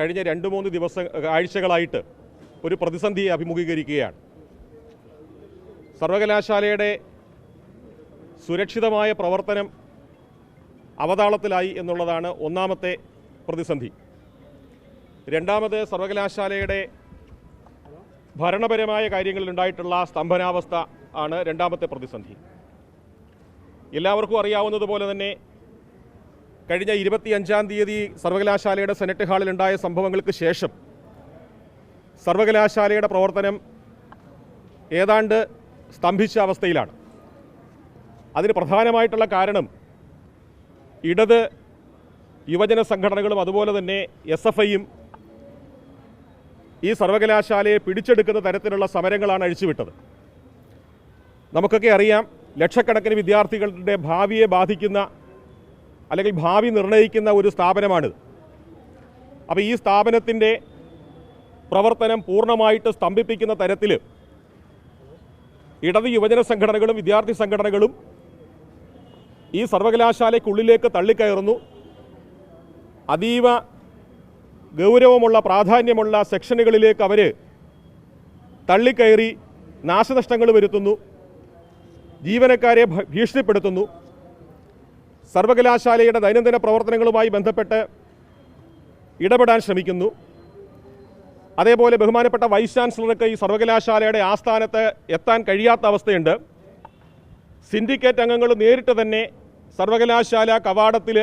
കഴിഞ്ഞ രണ്ട് മൂന്ന് ദിവസ ആഴ്ചകളായിട്ട് ഒരു പ്രതിസന്ധിയെ അഭിമുഖീകരിക്കുകയാണ്. സർവകലാശാലയുടെ സുരക്ഷിതമായ പ്രവർത്തനം അവതാളത്തിലായി എന്നുള്ളതാണ് ഒന്നാമത്തെ പ്രതിസന്ധി. രണ്ടാമത് സർവകലാശാലയുടെ ഭരണപരമായ കാര്യങ്ങളിലുണ്ടായിട്ടുള്ള സ്തംഭനാവസ്ഥ ആണ് രണ്ടാമത്തെ പ്രതിസന്ധി. എല്ലാവർക്കും അറിയാവുന്നതുപോലെ തന്നെ കഴിഞ്ഞ ഇരുപത്തിയഞ്ചാം തീയതി സർവകലാശാലയുടെ സെനറ്റ് ഹാളിലുണ്ടായ സംഭവങ്ങൾക്ക് ശേഷം സർവകലാശാലയുടെ പ്രവർത്തനം ഏതാണ്ട് സ്തംഭിച്ച അവസ്ഥയിലാണ്. അതിന് പ്രധാനമായിട്ടുള്ള കാരണം ഇടത് യുവജന സംഘടനകളും അതുപോലെ തന്നെ എസ് എഫ് ഐയും ഈ സർവകലാശാലയെ പിടിച്ചെടുക്കുന്ന തരത്തിലുള്ള സമരങ്ങളാണ് അഴിച്ചുവിട്ടത്. നമുക്കൊക്കെ അറിയാം ലക്ഷക്കണക്കിന് വിദ്യാർത്ഥികളുടെ ഭാവിയെ ബാധിക്കുന്ന അല്ലെങ്കിൽ ഭാവി നിർണയിക്കുന്ന ഒരു സ്ഥാപനമാണിത് അപ്പോൾ ഈ സ്ഥാപനത്തിന്റെ പ്രവർത്തനം പൂർണമായിട്ട് സ്തംഭിപ്പിക്കുന്ന തരത്തിൽ ഇടത് യുവജന സംഘടനകളും വിദ്യാർത്ഥി സംഘടനകളും ഈ സർവകലാശാലയ്ക്കുള്ളിലേക്ക് തള്ളിക്കയറുന്നു. അതീവ ഗൗരവമുള്ള പ്രാധാന്യമുള്ള സെക്ഷനുകളിലേക്ക് അവർ തള്ളിക്കയറി നാശനഷ്ടങ്ങൾ വരുത്തുന്നു. ജീവനക്കാരെ ഭീഷണിപ്പെടുത്തുന്നു. സർവകലാശാലയുടെ ദൈനംദിന പ്രവർത്തനങ്ങളുമായി ബന്ധപ്പെട്ട് ഇടപെടാൻ ശ്രമിക്കുന്നു. അതേപോലെ ബഹുമാനപ്പെട്ട വൈസ് ചാൻസലർക്ക് ഈ സർവകലാശാലയുടെ ആസ്ഥാനത്ത് എത്താൻ കഴിയാത്ത അവസ്ഥയുണ്ട്. സിൻഡിക്കേറ്റ് അംഗങ്ങൾ നേരിട്ട് തന്നെ സർവകലാശാല കവാടത്തിൽ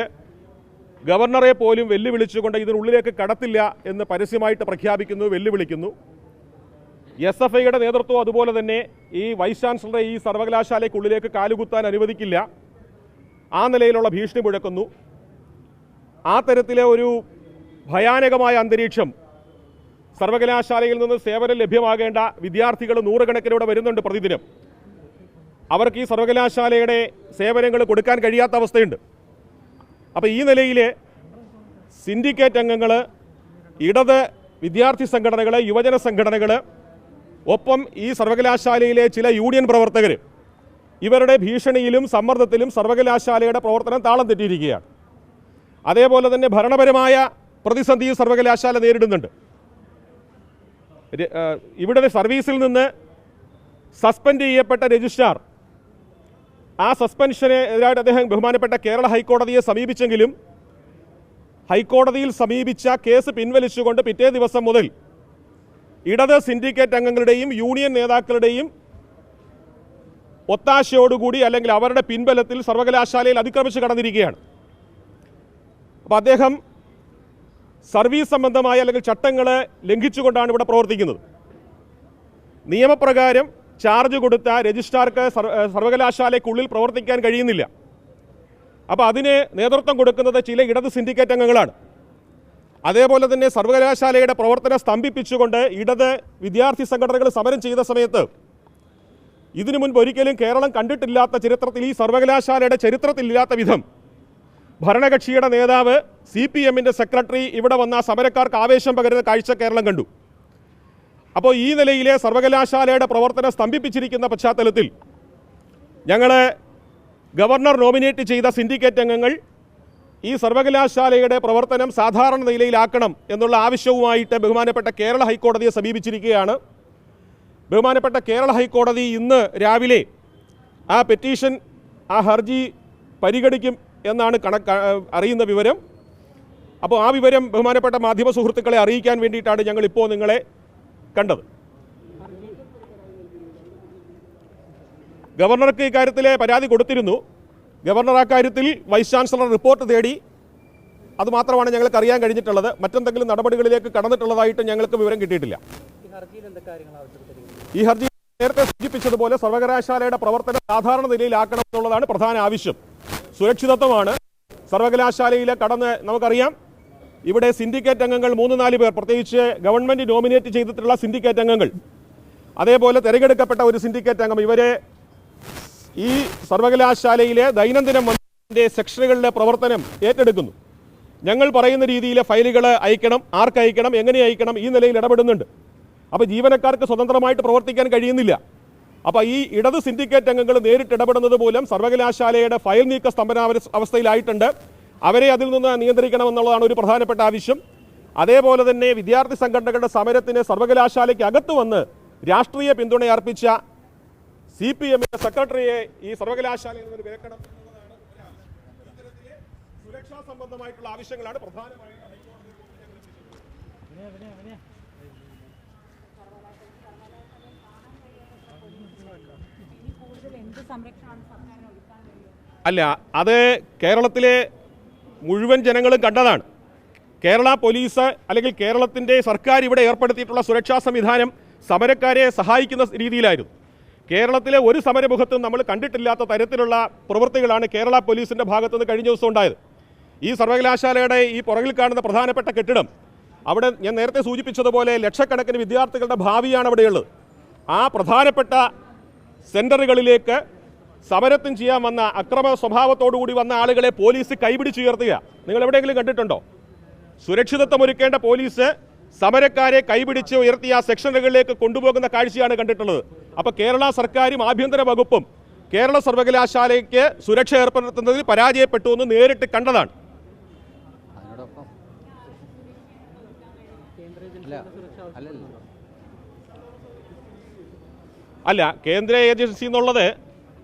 ഗവർണറെ പോലും വെല്ലുവിളിച്ചുകൊണ്ട് ഇതിനുള്ളിലേക്ക് കടത്തില്ല എന്ന് പരസ്യമായിട്ട് പ്രഖ്യാപിക്കുന്നു വെല്ലുവിളിക്കുന്നു. എസ് എഫ് ഐയുടെ നേതൃത്വം അതുപോലെ തന്നെ ഈ വൈസ് ചാൻസലറെ ഈ സർവകലാശാലയ്ക്കുള്ളിലേക്ക് കാലുകുത്താൻ അനുവദിക്കില്ല. ആ നിലയിലുള്ള ഭീഷണി മുഴക്കുന്നു. ആ തരത്തിലെ ഒരു ഭയാനകമായ അന്തരീക്ഷം സർവകലാശാലയിൽ നിന്ന് സേവനം ലഭ്യമാകേണ്ട വിദ്യാർത്ഥികൾ നൂറുകണക്കിലൂടെ വരുന്നുണ്ട് പ്രതിദിനം. അവർക്ക് ഈ സർവകലാശാലയുടെ സേവനങ്ങൾ കൊടുക്കാൻ കഴിയാത്ത അവസ്ഥയുണ്ട്. അപ്പോൾ ഈ നിലയിൽ സിൻഡിക്കേറ്റ് അംഗങ്ങൾ ഇടത് വിദ്യാർത്ഥി സംഘടനകൾ യുവജന സംഘടനകൾ ഒപ്പം ഈ സർവകലാശാലയിലെ ചില യൂണിയൻ പ്രവർത്തകർ ഇവരുടെ ഭീഷണിയിലും സമ്മർദ്ദത്തിലും സർവകലാശാലയുടെ പ്രവർത്തനം താളം തെറ്റിയിരിക്കുകയാണ്. അതേപോലെ തന്നെ ഭരണപരമായ പ്രതിസന്ധിയും സർവകലാശാല നേരിടുന്നുണ്ട്. ഇവിടെ സർവീസിൽ നിന്ന് സസ്പെൻഡ് ചെയ്യപ്പെട്ട രജിസ്ട്രാർ ആ സസ്പെൻഷനെതിരായിട്ട് അദ്ദേഹം ബഹുമാനപ്പെട്ട കേരള ഹൈക്കോടതിയെ സമീപിച്ചെങ്കിലും ഹൈക്കോടതിയിൽ സമീപിച്ച കേസ് പിൻവലിച്ചുകൊണ്ട് പിറ്റേ ദിവസം മുതൽ ഇടത് സിൻഡിക്കേറ്റ് അംഗങ്ങളുടെയും യൂണിയൻ നേതാക്കളുടെയും ഒത്താശയോടുകൂടി അല്ലെങ്കിൽ അവരുടെ പിൻബലത്തിൽ സർവകലാശാലയിൽ അതിക്രമിച്ച് കടന്നിരിക്കുകയാണ്. അപ്പോൾ അദ്ദേഹം സർവീസ് സംബന്ധമായ അല്ലെങ്കിൽ ചട്ടങ്ങളെ ലംഘിച്ചുകൊണ്ടാണ് ഇവിടെ പ്രവർത്തിക്കുന്നത്. നിയമപ്രകാരം ചാർജ് കൊടുത്ത രജിസ്ട്രാർക്ക് സർവകലാശാലയ്ക്കുള്ളിൽ പ്രവർത്തിക്കാൻ കഴിയുന്നില്ല. അപ്പോൾ അതിന് നേതൃത്വം കൊടുക്കുന്നത് ചില ഇടത് സിൻഡിക്കേറ്റ് അംഗങ്ങളാണ്. അതേപോലെ തന്നെ സർവകലാശാലയുടെ പ്രവർത്തനം സ്തംഭിപ്പിച്ചുകൊണ്ട് ഇടത് വിദ്യാർത്ഥി സംഘടനകൾ സമരം ചെയ്ത സമയത്ത് ഇതിനു മുൻപ് ഒരിക്കലും കേരളം കണ്ടിട്ടില്ലാത്ത ചരിത്രത്തിൽ ഈ സർവകലാശാലയുടെ ചരിത്രത്തിലില്ലാത്ത വിധം ഭരണകക്ഷിയുടെ നേതാവ് സി പി എമ്മിന്റെ സെക്രട്ടറി ഇവിടെ വന്ന സമരക്കാർക്ക് ആവേശം പകരുന്ന കാഴ്ച കേരളം കണ്ടു. അപ്പോൾ ഈ നിലയിലെ സർവകലാശാലയുടെ പ്രവർത്തനം സ്തംഭിപ്പിച്ചിരിക്കുന്ന പശ്ചാത്തലത്തിൽ ഞങ്ങൾ ഗവർണർ നോമിനേറ്റ് ചെയ്ത സിൻഡിക്കേറ്റ് അംഗങ്ങൾ ഈ സർവകലാശാലയുടെ പ്രവർത്തനം സാധാരണ നിലയിലാക്കണം എന്നുള്ള ആവശ്യവുമായിട്ട് ബഹുമാനപ്പെട്ട കേരള ഹൈക്കോടതിയെ സമീപിച്ചിരിക്കുകയാണ്. ബഹുമാനപ്പെട്ട കേരള ഹൈക്കോടതി ഇന്ന് രാവിലെ ആ പെറ്റീഷൻ ആ ഹർജി പരിഗണിക്കും എന്നാണ് കണക്ക് അറിയുന്ന വിവരം. അപ്പോൾ ആ വിവരം ബഹുമാനപ്പെട്ട മാധ്യമ സുഹൃത്തുക്കളെ അറിയിക്കാൻ വേണ്ടിയിട്ടാണ് ഞങ്ങൾ ഇപ്പോൾ നിങ്ങളെ കണ്ടത്. ഗവർണർക്ക് ഇക്കാര്യത്തിലെ പരാതി കൊടുത്തിരുന്നു. ഗവർണർ ആ കാര്യത്തിൽ വൈസ് ചാൻസലർ റിപ്പോർട്ട് തേടി. അതുമാത്രമാണ് ഞങ്ങൾക്ക് അറിയാൻ കഴിഞ്ഞിട്ടുള്ളത്. മറ്റെന്തെങ്കിലും നടപടികളിലേക്ക് കടന്നിട്ടുള്ളതായിട്ട് ഞങ്ങൾക്ക് വിവരം കിട്ടിയിട്ടില്ല. ഹർജിയിൽ എന്തൊക്കെ ഈ ഹർജി നേരത്തെ സൂചിപ്പിച്ചതുപോലെ സർവകലാശാലയുടെ പ്രവർത്തനം സാധാരണ നിലയിലാക്കണം എന്നുള്ളതാണ് പ്രധാന ആവശ്യം. സുരക്ഷിതത്വമാണ്. സർവകലാശാലയിലെ കടന്ന് നമുക്കറിയാം. ഇവിടെ സിൻഡിക്കേറ്റ് അംഗങ്ങൾ മൂന്ന് നാല് പേർ പ്രത്യേകിച്ച് ഗവൺമെന്റ് നോമിനേറ്റ് ചെയ്തിട്ടുള്ള സിൻഡിക്കേറ്റ് അംഗങ്ങൾ. അതേപോലെ തിരഞ്ഞെടുക്കപ്പെട്ട ഒരു സിൻഡിക്കേറ്റ് അംഗം. ഇവരെ ഈ സർവകലാശാലയിലെ ദൈനംദിനം വന്നതിന്റെ സെക്ഷനുകളിലെ പ്രവർത്തനം ഏറ്റെടുക്കുന്നു. ഞങ്ങൾ പറയുന്ന രീതിയിലെ ഫയലുകൾ അയക്കണം ആർക്ക് അയക്കണം എങ്ങനെ അയക്കണം ഈ നിലയിൽ ഇടപെടുന്നുണ്ട്. അപ്പോൾ ജീവനക്കാർക്ക് സ്വതന്ത്രമായിട്ട് പ്രവർത്തിക്കാൻ കഴിയുന്നില്ല. അപ്പോൾ ഈ ഇടത് സിൻഡിക്കേറ്റ് അംഗങ്ങൾ നേരിട്ട് ഇടപെടുന്നത് മൂലം സർവകലാശാലയുടെ ഫയൽ നീക്ക സ്തംഭന അവസ്ഥയിലായിട്ടുണ്ട്. അവരെ അതിൽ നിന്ന് നിയന്ത്രിക്കണമെന്നുള്ളതാണ് ഒരു പ്രധാനപ്പെട്ട ആവശ്യം. അതേപോലെ തന്നെ വിദ്യാർത്ഥി സംഘടനകളുടെ സമരത്തിന് സർവകലാശാലയ്ക്ക് അകത്തു വന്ന് രാഷ്ട്രീയ പിന്തുണ അർപ്പിച്ച സി പി എമ്മിന്റെ സെക്രട്ടറിയെ ഈ സർവകലാശാലയിൽ നിന്ന് വിലക്കണം സുരക്ഷാ സംബന്ധമായിട്ടുള്ള ആവശ്യങ്ങളാണ് പ്രധാനമായും അല്ല അത് കേരളത്തിലെ മുഴുവൻ ജനങ്ങളും കണ്ടതാണ്. കേരള പോലീസ് അല്ലെങ്കിൽ കേരളത്തിന്റെ സർക്കാർ ഇവിടെ ഏർപ്പെടുത്തിയിട്ടുള്ള സുരക്ഷാ സംവിധാനം സമരക്കാരെ സഹായിക്കുന്ന രീതിയിലായിരുന്നു. കേരളത്തിലെ ഒരു സമരമുഖത്തും നമ്മൾ കണ്ടിട്ടില്ലാത്ത തരത്തിലുള്ള പ്രവൃത്തികളാണ് കേരള പോലീസിന്റെ ഭാഗത്തുനിന്ന് കഴിഞ്ഞ ദിവസം ഉണ്ടായത്. ഈ സർവകലാശാലയുടെ ഈ പുറകിൽ കാണുന്ന പ്രധാനപ്പെട്ട കെട്ടിടം അവിടെ ഞാൻ നേരത്തെ സൂചിപ്പിച്ചതുപോലെ ലക്ഷക്കണക്കിന് വിദ്യാർത്ഥികളുടെ ഭാവിയാണ് അവിടെയുള്ളത് ആ പ്രധാനപ്പെട്ട സെന്ററുകളിലേക്ക് സമരത്തിന് ചെയ്യാൻ വന്ന അക്രമ സ്വഭാവത്തോടുകൂടി വന്ന ആളുകളെ പോലീസ് കൈപിടിച്ചുയർത്തുക നിങ്ങൾ എവിടെയെങ്കിലും കണ്ടിട്ടുണ്ടോ? സുരക്ഷിതത്വം ഒരുക്കേണ്ട പോലീസ് സമരക്കാരെ കൈപിടിച്ച് ഉയർത്തിയ സെക്ഷനുകളിലേക്ക് കൊണ്ടുപോകുന്ന കാഴ്ചയാണ് കണ്ടിട്ടുള്ളത്. അപ്പോൾ കേരള സർക്കാരും ആഭ്യന്തര വകുപ്പും കേരള സർവകലാശാലയ്ക്ക് സുരക്ഷ ഏർപ്പെടുത്തുന്നതിൽ പരാജയപ്പെട്ടു എന്ന് നേരിട്ട് കണ്ടതാണ്. അല്ല അല്ല കേന്ദ്ര ഏജൻസി എന്നുള്ളത്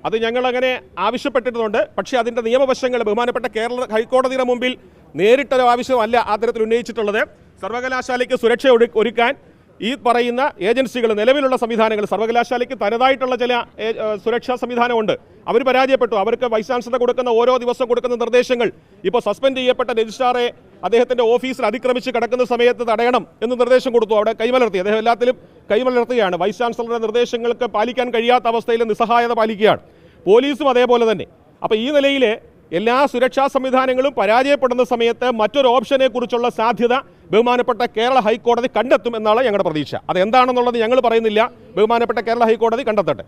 അത് ഞങ്ങൾ അങ്ങനെ ആവശ്യപ്പെട്ടിട്ടുണ്ട് പക്ഷേ അതിന്റെ നിയമവശങ്ങൾ ബഹുമാനപ്പെട്ട കേരള ഹൈക്കോടതിയുടെ മുമ്പിൽ നേരിട്ടൊരു ആവശ്യമല്ല ആ തരത്തിൽ ഉന്നയിച്ചിട്ടുള്ളത്. സർവകലാശാലയ്ക്ക് സുരക്ഷ ഒരുക്കാൻ ഈ പറയുന്ന ഏജൻസികൾ നിലവിലുള്ള സംവിധാനങ്ങൾ സർവകലാശാലയ്ക്ക് തനതായിട്ടുള്ള ചില സുരക്ഷാ സംവിധാനമുണ്ട്. അവർ പരാജയപ്പെട്ടു. അവർക്ക് വൈസ് ചാൻസലർ കൊടുക്കുന്ന ഓരോ ദിവസം കൊടുക്കുന്ന നിർദ്ദേശങ്ങൾ ഇപ്പോൾ സസ്പെൻഡ് ചെയ്യപ്പെട്ട രജിസ്ട്രാറെ അദ്ദേഹത്തിന്റെ ഓഫീസിൽ അതിക്രമിച്ച് കിടക്കുന്ന സമയത്ത് തടയണം എന്ന് നിർദ്ദേശം കൊടുത്തു. അവിടെ കൈമലർത്തി. അദ്ദേഹം എല്ലാത്തിലും കൈമലർത്തുകയാണ്. വൈസ് ചാൻസലറുടെ നിർദ്ദേശങ്ങൾക്ക് പാലിക്കാൻ കഴിയാത്ത അവസ്ഥയിൽ നിസ്സഹായത പാലിക്കുകയാണ്. പോലീസും അതേപോലെ തന്നെ. അപ്പോൾ ഈ നിലയിൽ എല്ലാ സുരക്ഷാ സംവിധാനങ്ങളും പരാജയപ്പെടുന്ന സമയത്ത് മറ്റൊരു ഓപ്ഷനെ കുറിച്ചുള്ള സാധ്യത ബഹുമാനപ്പെട്ട കേരള ഹൈക്കോടതി കണ്ടെത്തും എന്നാണ് ഞങ്ങളുടെ പ്രതീക്ഷ. അത് എന്താണെന്നുള്ളത് ഞങ്ങൾ പറയുന്നില്ല. ബഹുമാനപ്പെട്ട കേരള ഹൈക്കോടതി കണ്ടെത്തട്ടെ.